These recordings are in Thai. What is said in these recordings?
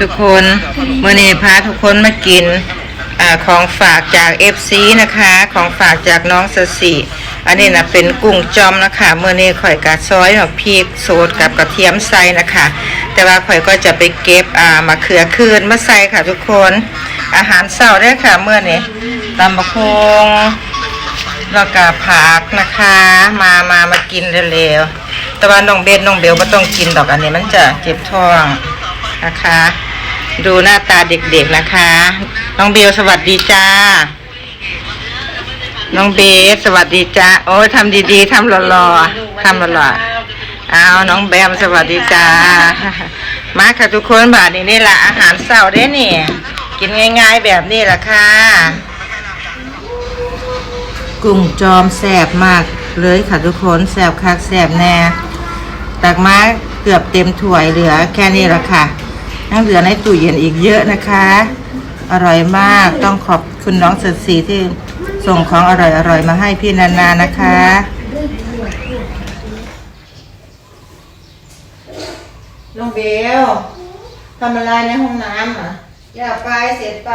ทุกคนเมื่อนี้พาทุกคนมากินอาของฝากจากเอฟซีนะคะ ของฝากจากน้องสสีอันนี้นะเป็นกุ้งจอมนะคะเมื่อนี้ข่อยกะซอยหอกพริกโซดกับกระเทียมใส่นะคะ แต่ว่าข่อยก็จะไปเก็บอ่ามะเขือคืนมาใส่ค่ะทุกคน อาหารเช้าได้อค่ะเมื่อนี้ตำบะคงแล้วก็ผักนะคะ มามามากินเร็วๆ แต่ว่าน้องเบนน้องเบลไม่ต้องกินดอกอันนี้มันจะเจ็บท้องนะคะ ดูหน้าตาเด็กๆนะคะ น้องเบลสวัสดีจ้า น้องเบสสวัสดีจ้าโอ้ยทำดีๆทำหล่อๆทำหล่อๆเอาน้องแบมสวัสดีจ้ามาค่ะทุกคนบาทนี้นี่แหละอาหารเช้าเด้นี่กินง่าย ๆแบบนี้แหละค่ะ กุ้งจอมแสบมากเลยค่ะทุกคนแสบคักแสบแน่ ตักมาเกือบเต็มถ้วยเหลือแค่นี้ละค่ะยังเหลือในตู้เย็นอีกเยอะนะคะ อร่อยมากต้องขอบคุณน้องสดสีที่ส่งของอร่อยๆมาให้พี่นานานะคะ น้องเบลทำอะไรในห้องน้ำอะ อย่าไปเสร็จไป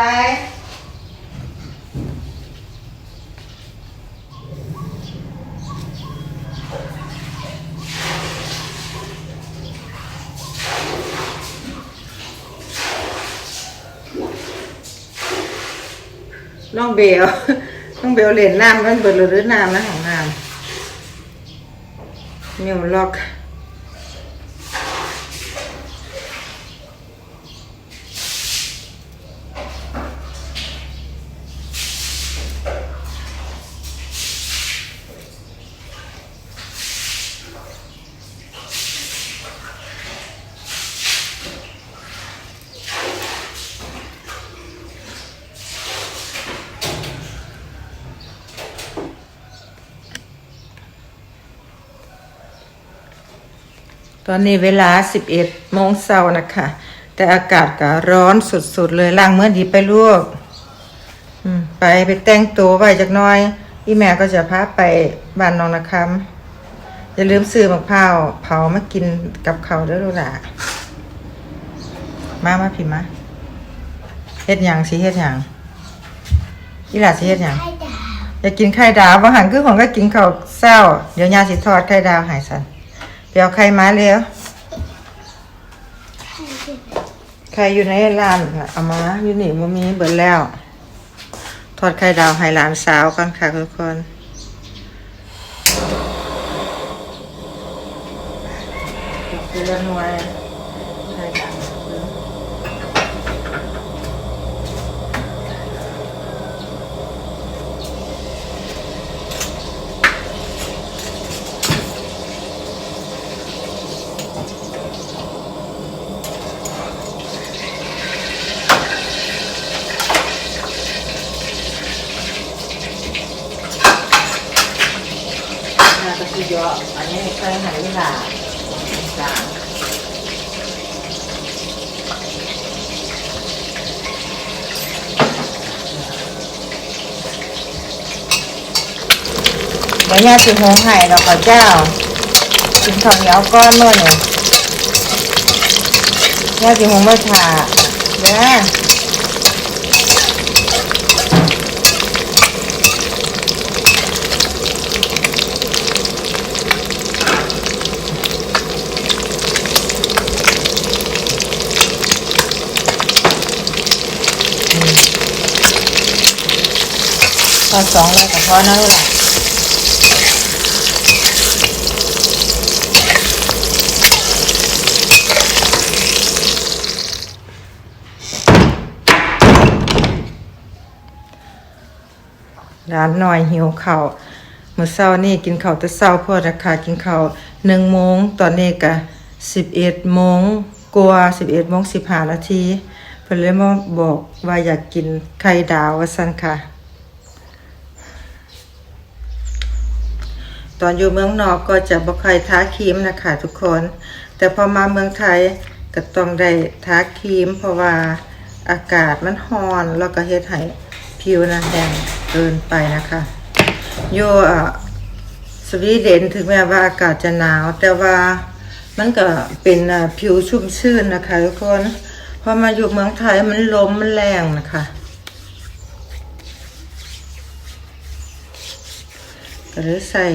น้องเบลน้องเบลเล่นน้ำมันเบิดหรือน้ำนะของน้ำมิวล็อก ตอนนี้เวลา 11โมงเช้านะคะ แต่อากาศก็ร้อนสุดๆเลยล้างเมื่อดีไปลูกอืมไปไปแต่งตัวไว้จักหน้อย อีแม่ก็จะพาไปบ้านน้องนะคำอย่าลืมซื้อมะพร้าวเผามากินกับเขาวเด้อลูกหล่ะมามาพิมพ์มาเฮ็ดหยังสิเฮ็ดหยังอีหล่ะสิเฮ็ดหยังอยากกินไข่ดาวบางหันคือของก็กินข้าวเศร้า เดี๋ยวยาสิทอดไข่ดาวใหายสัน เดี๋ยวไข่มาเร็วไข่อยู่ในร้านน่ะเอามาอยู่นี่มันมีเบิดแล้ว ทอดไข่ดาวให้หลานสาวกันค่ะทุกคนคือเรื่องนวยไข่ดาวน่าจะคือเยอะ อันนี้ไข่ไหเวลาสาเดี๋ยวย่าสิหงไห่เราขอเจ้ากินข้าวเหนียวก้อนเมื่อเนี่ยย่าสิหงไม่ถ่าเดี๋ย อสองเลยกับพอนะลูกหละร้านหน่อยหิวข้าวมื้อเช้านี่กินข้าวแต่เช้าเพราะราคากินข้าวหนึ่งโมงตอนนี้ก็สิบเอ็ดโมงกว่าสิบเอ็ดโมงสิบห้านาทีเพิ่นเลยมาบอกว่าอยากกินไข่ดาวว่าซั่นค่ะ ตอนอยู่เมืองนอกก็จะบ่ค่อยทาครีมนะคะทุกคน แต่พอมาเมืองไทยก็ต้องได้ทาครีม เพราะว่าอากาศมันร้อนแล้วก็เฮ็ดให้ผิวนะแดงเกินไปนะคะอยู่อะสวีเดนถึงแม้ว่าอากาศจะหนาว แต่ว่ามันก็เป็นผิวชุ่มชื่นนะคะทุกคนพอมาอยู่เมืองไทยมันลมมันแรงนะคะ ก็เลยใส่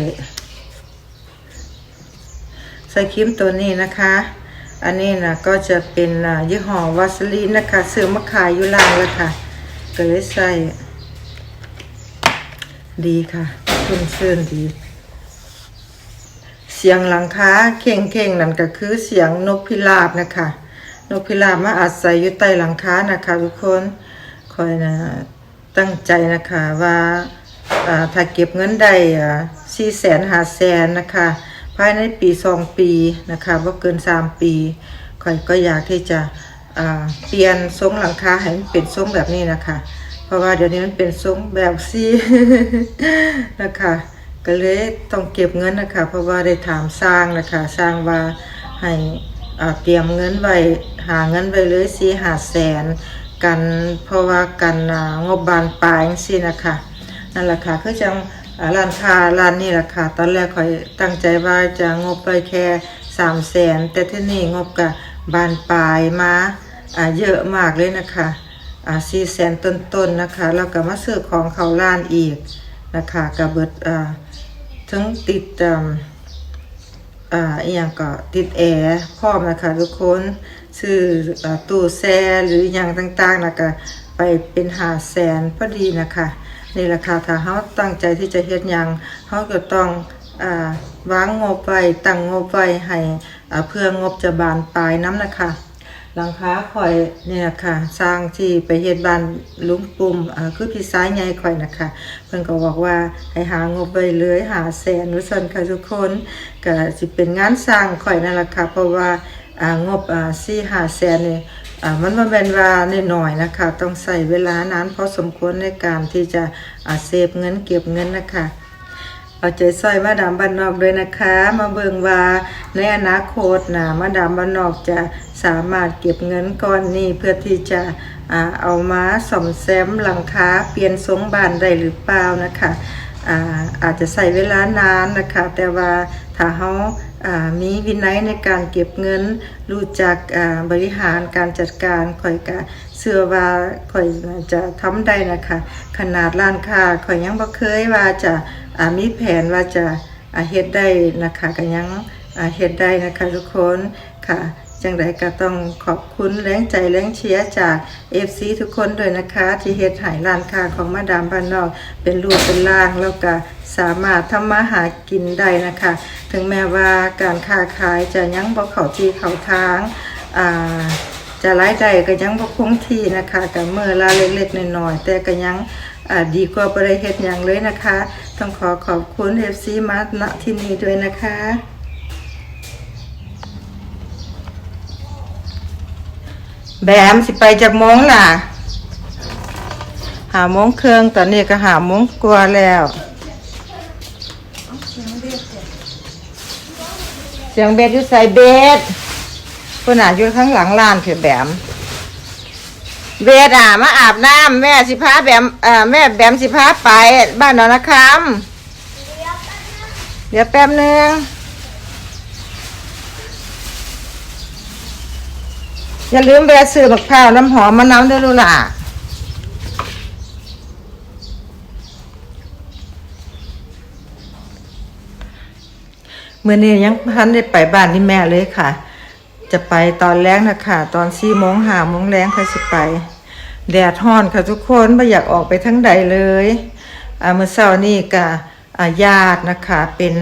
ใส่ครีมตัวนี้นะคะ อันนี้นะก็จะเป็นยี่ห้อวาสลีนนะคะซื้อมาขายอยู่ร้านแล้วค่ะก็เลยใส่ ดีค่ะชุ่มชื่นดี เสียงหลังคาเข่งเข่งนั่นก็คือเสียงนกพิราบนะคะ นกพิราบมาอาศัยอยู่ใต้หลังคานะคะทุกคนคอยนะตั้งใจนะคะว่า ถ้าเก็บเงินได้สี่แสนหาแสนนะคะ ภายในปีสองปีนะคะว่าเกินสามปีคอยก็อยากที่จะเปลี่ยนทรงหลังคาให้มันเป็นทรงแบบนี้นะคะ เพราะว่าเดี๋ยวนี้มันเป็นทรงแบบซีนะคะก็เลยต้องเก็บเงินนะคะ เพราะว่าได้ถามสร้างนะคะสร้างว่าให้เตรียมเงินไว้หาเงินไว้เลยสี่หาแสนกันเพราะว่ากันงบบานปลายสินะคะ นั่นแหละค่ะคือจังร้านค้าร้านนี้แหละค่ะ ตอนแรกคอยตั้งใจว่าจะงบไปแค่สามแสนแต่ที่นี่งบกับบานปลายมาเยอะมากเลยนะคะสี่แสนต้นๆนะคะแล้วก็มาซื้อของเขาร้านอีกนะคะกับเบิดทั้งติดอ่าอ่าอหย่างก็ติดแอร์พร้อมนะคะทุกคนซื้ออตู้แช่หรืออย่างต่างๆนะก็ไปเป็นหาแสนพอดีนะคะ นี่แหละค่ะถ้าเขาตั้งใจที่จะเฮ็ดหยังเขาก็ต้องอ่าวางงบไว้ตั้งงบไว้ให้เพื่องบจะบานปลายน้ำนะคะหลังคาข่อยเนี่ยค่ะ สร้างที่ไปเฮ็ดบ้านลุงปุ่มคือพี่ซ้ายใหญ่ข่อยนะคะเพิ่นก็บอกว่าให้หางบไปเลยหาแสนว่าซั่นค่ะทุกคนก็สิเป็นงานสร้างข่อยนั่นแหละค่ะเพราะว่างบอ่าแสนนี่ย อ่ามันบ่แม่นว่าน้อยๆนะคะ ต้องใช้เวลานานพอสมควรในการที่จะอ่าเซฟเงินเก็บเงินนะคะเอาใจใส่มาดามบ้านนอกด้วยนะคะ มาเบิงว่าในอนาคตนะมาดามบ้านนอกจะสามารถเก็บเงินก้อนนี้เพื่อที่จะเอามาซ่อมแซมหลังคาเปลี่ยนทรงบ้านได้หรือเปล่านะคะอาอาจจะใส่เวลานานนะคะ แต่ว่าถ้าเฮาอ่า มีวินัยในการเก็บเงิน รู้จักบริหารการจัดการข่อยกะเชื่อว่าข่อยจะทำได้นะคะ ขนาดร้านค้าข่อยยังบ่เคยว่าจะมีแผนว่าจะเฮ็ดได้นะคะก็ยังเฮ็ดได้นะคะทุกคนค่ะจังใดก็ต้องขอบคุณแรงใจแรงเชียร์จาก FC ทุกคนด้วยนะคะ ที่เฮ็ดให้ร้านค้าของมาดามบ้านนอก เป็นรูปเป็นร่างแล้วก็ สามารถทำมาหากินได้นะคะ ถึงแม้ว่าการค้าขายจะยังบ่เข้าที่เข้าทางอ่าจะรายได้ก็ยังบ่คงที่นะคะกับเมื่อละเล็กๆน้อยๆแต่ก็ยังดีกว่าบ่ได้เฮ็ดหยังเลยนะคะ ต้องขอขอบคุณ FC มาณที่นี้ด้วยนะคะแบมสิไปจากมงล่ะ หามงเครื่องตอนนี้ก็หามงกว่าแล้ว เสียงเบสอยู่ใส่เบสคนอะอยู่ข้างหลังร้านคือแบม เบสอะมาอาบน้ำแม่สิพาแบมเอ่อแม่แบมสิพาไปบ้านนองนาคำเดี๋ยวแป๊บนึงอย่าลืมแวะซื้อบักพร้าวน้ำหอมมะนาวด้วยลูกหล่ะ เมื่อนี้ยังพันได้ไปบ้านที่แม่เลยค่ะ จะไปตอนแรกนะค่ะ ตอนสี่โมงหาโมงแรงค่อยสิไป แดดฮ้อนค่ะทุกคนไม่อยากออกไปทั้งใดเลยอ่าเมื่อเช้านี่ก็ญาตินะคะเป็น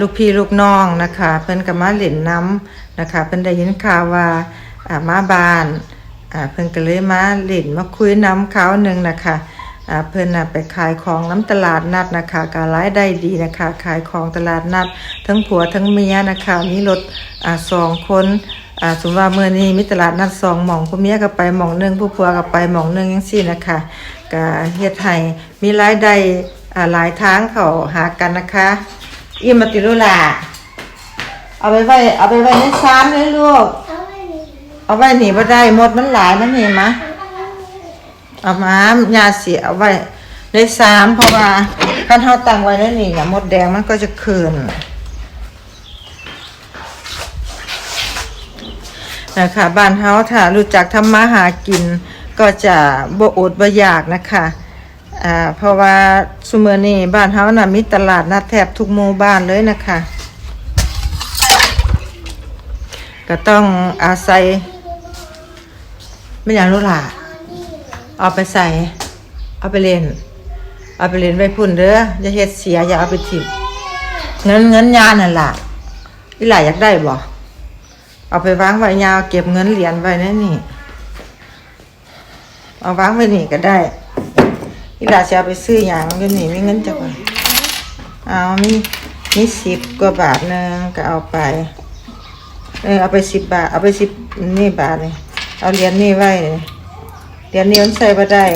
ลูกพี่ลูกน้องนะคะเพิ่นก็มาเล่นน้ำนะคะเพิ่นได้ยินข่าวว่ามาบ้านเพิ่นก็เลยมาเล่นมาคุยน้ำเขาหนึ่งนะคะ เพิ่นนะไปขายของน้ำตลาดนัดนะคะก็รายได้ดีนะคะ ขายของตลาดนัด ทั้งผัวทั้งเมียนะคะมีรถสองคนอ่าสมว่าเมื่อนี้มีตลาดนัดสองหม่องผู้เมียก็ไปหม่องหนึ่งผู้ผัวก็ไปหม่องหนึ่งจังซี่นะคะก็เฮ็ดให้มีรายได้อ่าหลายทางเขาหากันนะคะอิมาติลุล่ะเอาไปไว้เอาไปไว้ในซ้ำเลยลูก เอาไว้หนีบ่ได้หมดมันหลายมันนี่ม เอามายาเสียเอาไว้ในซ้ำเพราะว่าคันเฮาตั้งไว้ในนี่น่ะมดแดงมันก็จะคืนนะคะบ้านเฮาถ้ารู้จักทำมาหากินก็จะบ่อดบ่อยากนะคะอ่าเพราะว่าซุมื้อนี้บ้านเฮาน่ะมีตลาดนัดแทบทุกหมู่บ้านเลยนะคะ ก็ต้องอาศัยไม่อย่างรู้ล่ะ เอาไปใส่ เอาไปเล่น เอาไปเล่นไว้พุ่นเด้ออย่าเฮ็ดเสียอย่าเอาไปทิ้งเงินเงินยานั่นล่ะอีหล่าอยากได้บ่เอาไปวางไว้ยาวเก็บเงินเหรียญไว้นั่นนี่ เอาวางไว้นี่ก็ได้อีหล่าจะเอาไปซื้อหยังอยู่นี่มีเงินจักบาเอามีมีสิบกว่าบาทนึงก็เอาไป เออเอาไปสิบบาท เอาไปสิบนี่บาทเลยเอาเหรียญนี่ไว้เลย เหรียญนี้มันใส่บ่ได้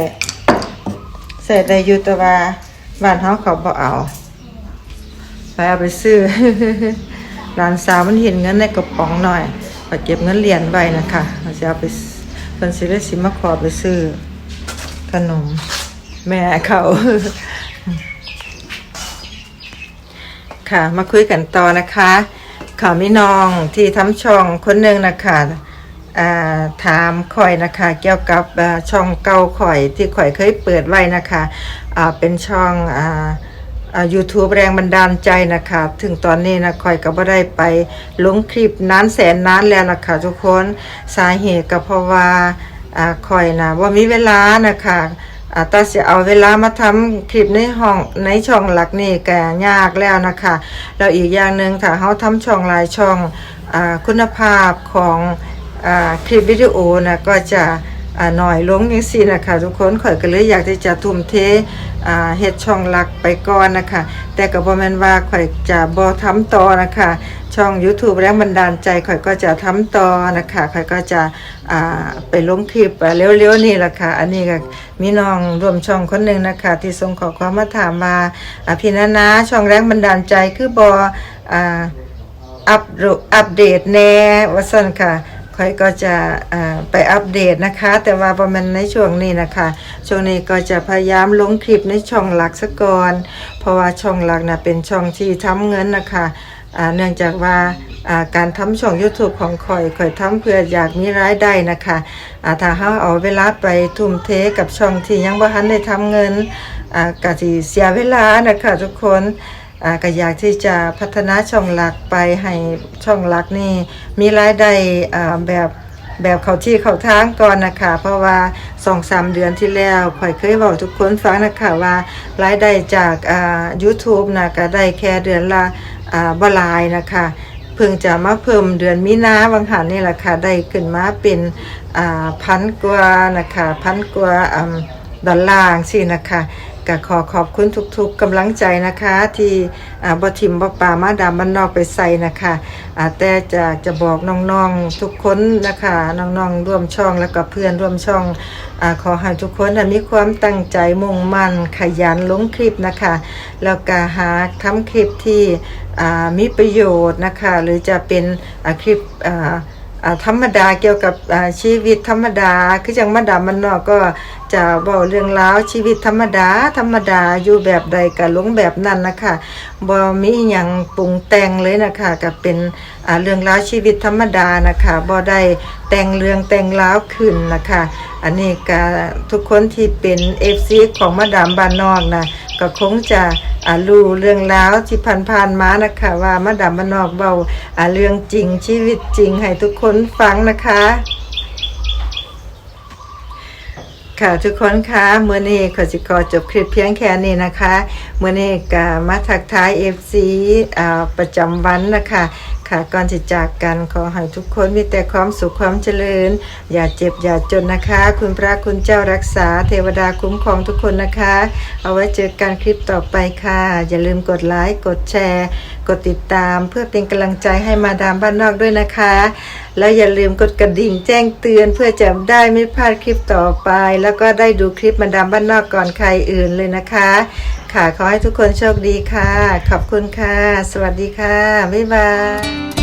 ใส่ได้อยู่แต่ว่าบ้านเฮาเขาบ่เอาไปเอาไปซื้อหลานสาวมันเห็นเงินในกระป๋องหน่อยไปเก็บเงินเหรียญไว้นะคะเราจะเอาไปเพิ่นสิได้สิมาขอไปซื้อขนมแม่เขาค่ะมาคุยกันต่อนะคะข่าวมิน้องที่ทำช่องคนหนึ่งนะคะ ถามข่อยนะคะ เกี่ยวกับช่องเก่าข่อยที่ข่อยเคยเปิดไว้นะคะเป็นช่องอ่าอ่า YouTube แรงบันดาลใจนะคะ ถึงตอนนี้นะข่อยก็บ่ได้ไปลงคลิปนานแสนนานแล้วนะคะทุกคนสาเหตุก็เพราะว่าอ่าข่อยนะว่ามีเวลานะคะอ่าแต่จะเอาเวลามาทำคลิปในห้องในช่องหลักนี่แก็ยากแล้วนะคะแล้วอีกอย่างหนึ่งถ้าเฮาทำช่องหลายช่องอคุณภาพของ คลิปวิดีโอนะก็จะหน่อยลงย่างซี่นะคะทุกคนข่อยก็เลยอยากที่จะทุ่มเทเฮ็ดช่องหลักไปก่อนนะคะ แต่ก็บ่แมนว่าข่อยจะบ่ทำต่อนะคะ ช่อง YouTube แรงบันดาลใจข่อยก็จะทำต่อนะคะข่อยก็จะไปลงคลิปเร็วๆนี่แหละค่ะ อันนี้ก็มีน้องรวมช่องคนหนึ่งนะคะ ที่ส่งขอความมาถามมาพี่นานาช่องแรงบันดาลใจคือบออัปอัปเดตแน่ว่าซั่นค่ะ ค่อยก็จะไปอัปเดตนะคะ แต่ว่าประมาณในช่วงนี้นะคะ ช่วงนี้ก็จะพยายามลงคลิปในช่องหลักซะก่อน เพราะว่าช่องหลักนะเป็นช่องที่ทำเงินนะคะเนื่องจากว่าการทำช่อง YouTube ของข่อยข่อยทำเพื่ออยากมีรายได้นะคะถ้าเฮาเอาเวลาไปทุ่มเทกับช่องที่ยังบ่ทันได้ทำเงินก็สิเสียเวลานะคะทุกคน ก็อยากที่จะพัฒนาช่องหลักไปให้ช่องหลักนี่มีรายได้แบบแบบเขาที่เขาทางก่อนนะคะ เพราะว่าสองสามเดือนที่แล้วข่อยเคยบอกทุกคนฟังนะคะว่ารายได้จากอ่า YouTube นะก็ได้แค่เดือนละอ่าบลายนะคะเพิ่งจะมาเพิ่มเดือนมีนาบางหันนี่แหละค่ะได้ขึ้นมาเป็นอ่าพันกว่านะคะพันกว่าอ่าดอลลาร์สินะคะ ก็ขอขอบคุณทุกๆกำลังใจนะคะ ที่อ่าบทิมบป่ามาดามบ้านนอกไปใส่นะคะอาแต่จะจะบอกน้องๆทุกคนนะคะน้องๆร่วมช่องแล้วก็เพื่อนร่วมช่องอขอให้ทุกคนมีความตั้งใจมุ่งมั่นขยันลงคลิปนะคะ แล้วก็หาทำคลิปที่มีประโยชน์นะคะ หรือจะเป็นคลิปธรรมดาเกี่ยวกับชีวิตธรรมดาคือจังมาดามันนอกก็ จะบอกเรื่องราวชีวิตธรรมดา ธรรมดาอยู่แบบใดก็ลงแบบนั้นนะคะบ่มีอย่างปรุงแต่งเลยนะคะก็เป็นเรื่องราวชีวิตธรรมดานะคะบ่ได้แต่งเรื่องแต่งราวขึ้นนะคะ อันนี้ก็ทุกคนที่เป็น FC ของมาดามบ้านนอกนะก็คงจะรู้เรื่องราวที่ผ่านๆมานะคะ ว่ามาดามบ้านนอกเบาอ่าเรื่องจริงชีวิตจริงให้ทุกคนฟังนะคะ ค่ะทุกคนคะเมื่อนี้ขอสิขอจบคลิปเพียงแค่นี้นะคะเมื่อนี้ก็มาทักทายเอฟซีประจำวันนะคะ ค่ะ ก่อนที่จากกันขอให้ทุกคนมีแต่ความสุขความเจริญ อย่าเจ็บอย่าจนนะคะ คุณพระคุณเจ้ารักษาเทวดาคุ้มครองทุกคนนะคะ เอาไว้เจอกันคลิปต่อไปค่ะ อย่าลืมกดไลค์กดแชร์ กดติดตามเพื่อเป็นกำลังใจให้มาดามบ้านนอกด้วยนะคะ แล้วอย่าลืมกดกระดิ่งแจ้งเตือนเพื่อจะได้ไม่พลาดคลิปต่อไป แล้วก็ได้ดูคลิปมาดามบ้านนอกก่อนใครอื่นเลยนะคะ ค่ะ ขอให้ทุกคนโชคดีค่ะ ขอบคุณค่ะ สวัสดีค่ะ บ๊ายบาย